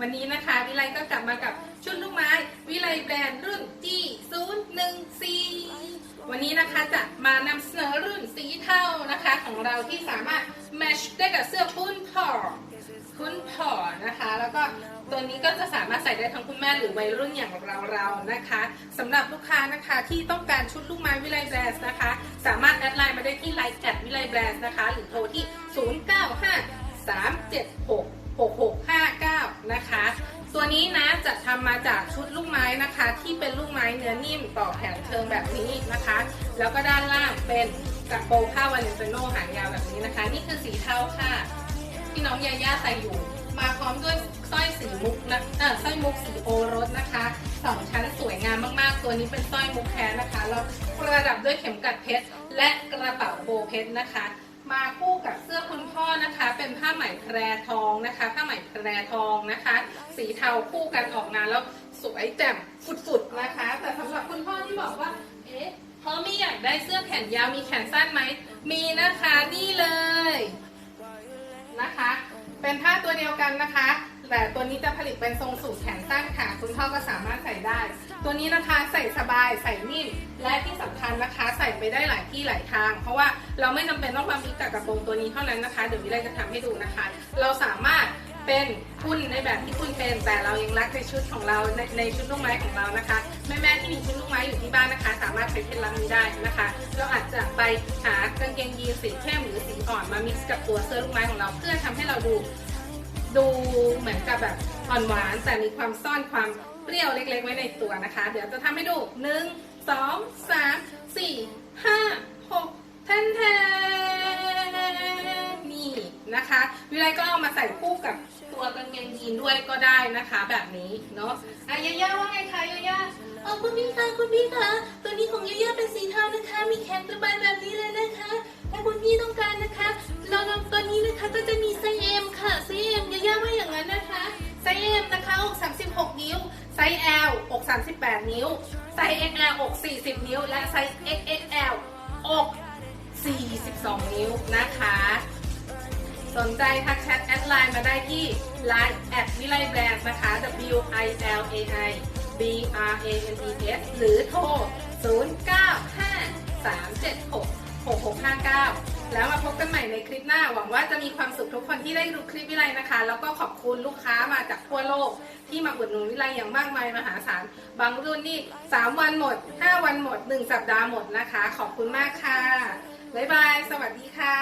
วันนี้นะคะวิไลก็กลับมากับชุดลูกไม้ วิไลแบรนด์รุ่น G014 วันนี้นะคะจะมานำเสนอรุ่นสีเทานะคะของเราที่สามารถแมชได้กับเสื้อคุ้นพอคุ้นพอนะคะ แล้วก็ตัวนี้ก็จะสามารถใส่ได้ทั้งคุณแม่หรือวัยรุ่นอย่างเราๆนะคะสำหรับลูกค้านะคะที่ต้องการชุดลูกไม้วิไลแบรนด์นะคะ สามารถแอดไลน์มาได้ที่ไลน์แอดวิไลแบรนด์นะคะ หรือโทรที่ 095 376 นะจะทำมาจากชุดลูกไม้นะคะ ที่เป็นลูกไม้เนื้อนิ่มต่อแขนเชิงแบบนี้นะคะ แล้วก็ด้านล่างเป็นกระโปรงผ้าวาเลนเตโนหางยาวแบบนี้นะคะ นี่คือสีเทาค่ะ ที่น้องยาย่าใส่อยู่ มาพร้อมด้วยสร้อยสีมุกนะเออสร้อยมุกสีโอรสนะคะสองชั้นสวยงามมากๆ ตัวนี้เป็นสร้อยมุกแท้นะคะแล้วประดับด้วยเข็มกัดเพชรและกระเป๋าโบเพชรนะคะ มาคู่กับเสื้อคุณพ่อนะคะ เป็นผ้าไหมแพรทองนะคะ ผ้าไหมแพรทองนะคะ สีเทาคู่กันออกมาแล้วสวยแจ่มฝุดๆนะคะ แต่สำหรับคุณพ่อที่บอกว่า เอ๊ะพอม่อยากได้เสื้อแขนยาวมีแขนสั้นไหม มีนะคะนี่เลยนะคะ เป็นผ้าตัวเดียวกันนะคะ แต่ตัวนี้จะผลิตเป็นทรงสูทแขนสั้นค่ะ คุณพ่อก็สามารถใส่ได้ ตัวนี้นะคะใส่สบายใส่นิ่มและที่สำคัญนะคะ ใส่ไปได้หลายที่หลายทาง เพราะว่าเราไม่จำเป็นต้องมามิกกับกระโปรงตัวนี้เท่านั้นนะคะ เดี๋ยววิไลจะทำให้ดูนะคะ เราสามารถเป็นคุณในแบบที่คุณเป็น แต่เรายังรักในชุดของเราในในชุดลูกไม้ของเรานะคะ แม่ๆที่มีชุดลูกไม้อยู่ที่บ้านนะคะ สามารถใช้เคล็ดลับนี้ได้นะคะ เราอาจจะไปหากางเกงยีนสีเข้มหรือสีอ่อนมามิกซ์กับตัวเสื้อลูกไม้ของเรา เพื่อทำให้เราดู ดูเหมือนกับแบบอ่อนหวาน แต่มีความซ่อนความเปรี้ยวเล็ก ๆ ไว้ในตัวนะคะ เดี๋ยวจะทำให้ดูหนึ่งสองสามสี่ห้าหกแทนแทนนี่นะคะวิไลก็เอามาใส่คู่กับตัวกางเกงยีนด้วยก็ได้นะคะ แบบนี้เนาะอะยาย่าว่าไงคะยาย่าเออคุณพี่คะคุณพี่คะตัวนี้ของยาย่าเป็นสีเทานะคะ มีแขนสบายแบบนี้เลยนะคะถ้าคุณพี่ต้องการ นี้นะคะก็จะมีไซส์ M ค่ะไซส์ M ยาย่าว่าอย่างนั้นนะคะไซส์ M นะคะอก 36 นิ้ว ไซส์ L อก 38 นิ้ว ไซส์ XL อก 40 นิ้ว และไซส์ XXL อก 42 นิ้วนะคะ สนใจทักแชทแอดไลน์มาได้ที่ Line แอดวิไลแบรนด์นะคะ W I L A I B R A N E S หรือโทร 0953766659 แล้วมาพบกันใหม่ในคลิปหน้า หวังว่าจะมีความสุขทุกคนที่ได้ดูคลิปวิไลนะคะ แล้วก็ขอบคุณลูกค้ามาจากทั่วโลก ที่มาอุดหนุนวิไลอย่างมากมายมหาศาล บางรุ่นนี่ 3 วันหมด 5 วันหมด 1 สัปดาห์หมดนะคะ ขอบคุณมากค่ะ บ๊ายบาย สวัสดีค่ะ